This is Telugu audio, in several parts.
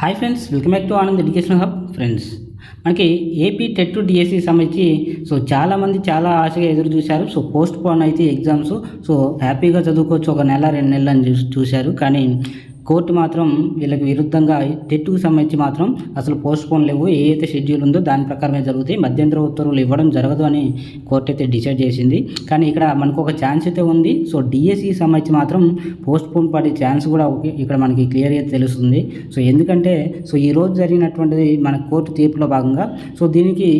Hi friends welcome back to Anand education hub friends మనకి ఏపీ టెట్ టు డిఎస్సి సంబంధించి సో చాలామంది చాలా ఆశగా ఎదురు చూశారు. సో పోస్ట్ పోన్ అయితే ఎగ్జామ్స్ సో హ్యాపీగా చదువుకోవచ్చు. ఒక నెల రెండు నెలలు అని చూశారు. కానీ కోర్టు మాత్రం వీళ్ళకి విరుద్ధంగా టెట్కు సంబంధించి మాత్రం అసలు పోస్ట్పోన్ లేవు. ఏ అయితే షెడ్యూల్ ఉందో దాని ప్రకారమే జరుగుతాయి. మధ్యంతర ఉత్తర్వులు ఇవ్వడం జరగదు అని కోర్టు అయితే డిసైడ్ చేసింది. కానీ ఇక్కడ మనకు ఒక ఛాన్స్ అయితే ఉంది. సో డిఎస్సి సంబంధించి మాత్రం పోస్ట్పోన్ పడే ఛాన్స్ కూడా ఇక్కడ మనకి క్లియర్గా తెలుస్తుంది. సో ఎందుకంటే సో ఈ రోజు జరిగినటువంటిది మన కోర్టు తీర్పులో భాగంగా. సో దీనికి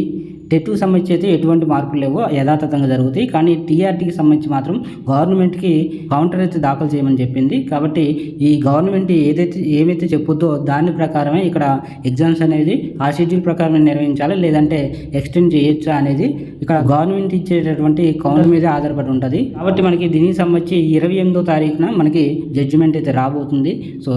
టెట్కు సంబంధించి అయితే ఎటువంటి మార్పులు లేవు యథాతథంగా జరుగుతాయి. కానీ టీఆర్టీకి సంబంధించి మాత్రం గవర్నమెంట్కి కౌంటర్ అయితే దాఖలు చేయమని చెప్పింది. కాబట్టి ఈ గవర్నమెంట్ ఏదైతే ఏమైతే చెప్పుద్దో దాని ప్రకారమే ఇక్కడ ఎగ్జామ్స్ అనేది ఆ షెడ్యూల్ ప్రకారమే నిర్వహించాలి లేదంటే ఎక్స్టెండ్ చేయొచ్చా అనేది ఇక్కడ గవర్నమెంట్ ఇచ్చేటటువంటి కౌంటర్ మీద ఆధారపడి ఉంటుంది. కాబట్టి మనకి దీనికి సంబంధించి ఇరవై ఎనిమిదో తారీఖున మనకి జడ్జిమెంట్ అయితే రాబోతుంది. సో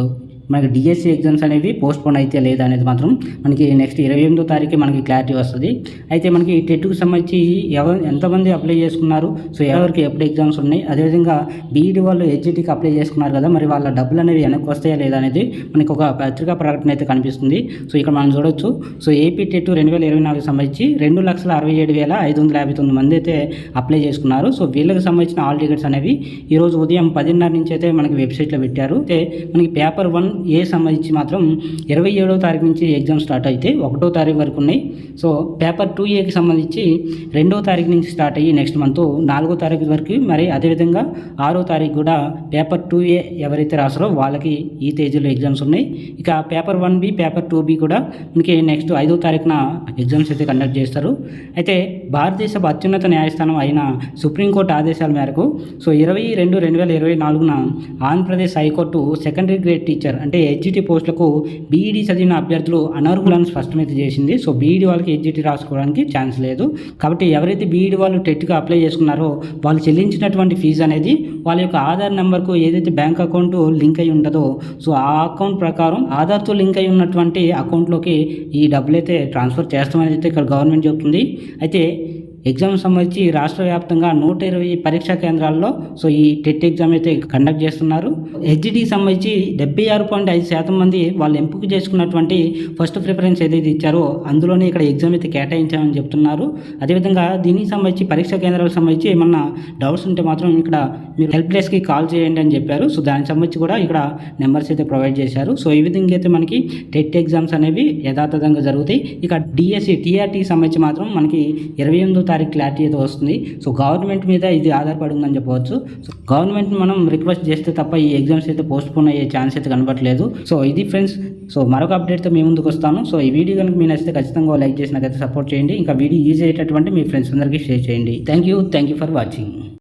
మనకి డిఎస్సి ఎగ్జామ్స్ అనేవి పోస్ట్ పోన్ అయితే లేదా అనేది మాత్రం మనకి నెక్స్ట్ ఇరవై ఎనిమిదో తారీఖు మనకి క్లారిటీ వస్తుంది. అయితే మనకి టెట్కు సంబంధించి ఎవరు ఎంతమంది అప్లై చేసుకున్నారు? సో ఎవరికి ఎప్పుడు ఎగ్జామ్స్ ఉన్నాయి? అదేవిధంగా బీఈడి వాళ్ళు హెచ్ఈటీకి అప్లై చేసుకున్నారు కదా మరి వాళ్ళ డబ్బులు అనేవి వెనక్కి వస్తాయా లేదా అనేది మనకి ఒక పత్రికా ప్రకటన అయితే కనిపిస్తుంది. సో ఇక్కడ మనం చూడొచ్చు. సో ఏపీ టెట్ రెండు వేల ఇరవై నాలుగు సంబంధించి రెండు లక్షల అరవై ఏడు వేల ఐదు వందల యాభై తొమ్మిది మంది అయితే అప్లై చేసుకున్నారు. సో వీళ్ళకి సంబంధించిన ఆల్ టికెట్స్ అనేవి ఈరోజు ఉదయం పదిన్నర నుంచి అయితే మనకి వెబ్సైట్లో పెట్టారు. అయితే మనకి పేపర్ వన్ ఏ సంబంధించి మాత్రం ఇరవై ఏడవ తారీఖు నుంచి ఎగ్జామ్ స్టార్ట్ అయితే ఒకటో తారీఖు వరకు ఉన్నాయి. సో పేపర్ టూ ఏకి సంబంధించి రెండో తారీఖు నుంచి స్టార్ట్ అయ్యి నెక్స్ట్ మంత్ నాలుగో తారీఖు వరకు మరి అదేవిధంగా ఆరో తారీఖు కూడా పేపర్ టూ ఏ ఎవరైతే రాసారో వాళ్ళకి ఈ తేదీలో ఎగ్జామ్స్ ఉన్నాయి. ఇక paper one B paper two B కూడా మనకి నెక్స్ట్ ఐదో తారీఖున ఎగ్జామ్స్ అయితే కండక్ట్ చేస్తారు. అయితే భారతదేశపు అత్యున్నత న్యాయస్థానం అయిన సుప్రీంకోర్టు ఆదేశాల మేరకు సో ఇరవై రెండు రెండు వేల ఇరవై నాలుగున Andhra Pradesh high court secondary grade teacher అంటే హెచ్జిటి పోస్టులకు బీఈడీ చదివిన అభ్యర్థులు అనర్హులను స్పష్టమైతే చేసింది. సో బీఈడీ వాళ్ళకి హెచ్జిటి రాసుకోవడానికి ఛాన్స్ లేదు. కాబట్టి ఎవరైతే బీఈడీ వాళ్ళు టెట్గా అప్లై చేసుకున్నారో వాళ్ళు చెల్లించినటువంటి ఫీజు అనేది వాళ్ళ యొక్క ఆధార్ నెంబర్కు ఏదైతే బ్యాంక్ అకౌంట్ లింక్ అయి ఉంటుందో సో ఆ అకౌంట్ ప్రకారం ఆధార్తో లింక్ అయి ఉన్నటువంటి అకౌంట్లోకి ఈ డబ్బులు అయితే ట్రాన్స్ఫర్ చేస్తామని అయితే ఇక్కడ గవర్నమెంట్ చెప్తుంది అయితే ఎగ్జామ్ సంబంధించి రాష్ట్ర వ్యాప్తంగా నూట ఇరవై పరీక్షా కేంద్రాల్లో సో ఈ టెట్ ఎగ్జామ్ అయితే కండక్ట్ చేస్తున్నారు. హెచ్డి సంబంధించి డెబ్బై ఆరు పాయింట్ ఐదు శాతం మంది వాళ్ళు ఎంపిక చేసుకున్నటువంటి ఫస్ట్ ప్రిఫరెన్స్ ఏదైతే ఇచ్చారో అందులోనే ఇక్కడ ఎగ్జామ్ అయితే కేటాయించామని చెప్తున్నారు. అదేవిధంగా దీనికి సంబంధించి పరీక్షా కేంద్రాలకు సంబంధించి ఏమన్నా డౌట్స్ ఉంటే మాత్రం ఇక్కడ మీరు హెల్ప్ డెస్క్కి కాల్ చేయండి అని చెప్పారు. సో దానికి సంబంధించి కూడా ఇక్కడ నెంబర్స్ అయితే ప్రొవైడ్ చేశారు. సో ఈ విధంగా అయితే మనకి టెట్ ఎగ్జామ్స్ అనేవి యథాతథంగా జరుగుతాయి. ఇక డిఎస్సి టీఆర్టీకి సంబంధించి మాత్రం మనకి ఇరవై ఎనిమిదో తారీఖు క్లారిటీ అయితే వస్తుంది. సో గవర్నమెంట్ మీద ఇది ఆధారపడి ఉందని చెప్పవచ్చు. సో గవర్నమెంట్ మనం రిక్వెస్ట్ చేస్తే తప్ప ఈ ఎగ్జామ్స్ అయితే పోస్ట్పోన్ అయ్యే ఛాన్స్ అయితే కనబడట్లేదు సో ఇది ఫ్రెండ్స్ సో మరొక అప్డేట్తో మీ ముందుకు వస్తాను. సో ఈ వీడియో కనుక మీ నచ్చితే ఖచ్చితంగా లైక్ చేసి నాకైతే సపోర్ట్ చేయండి. ఇంకా వీడియో యూజ్ అయ్యేటటువంటి మీ ఫ్రెండ్స్ అందరికీ షేర్ చేయండి. Thank you. Thank you for watching.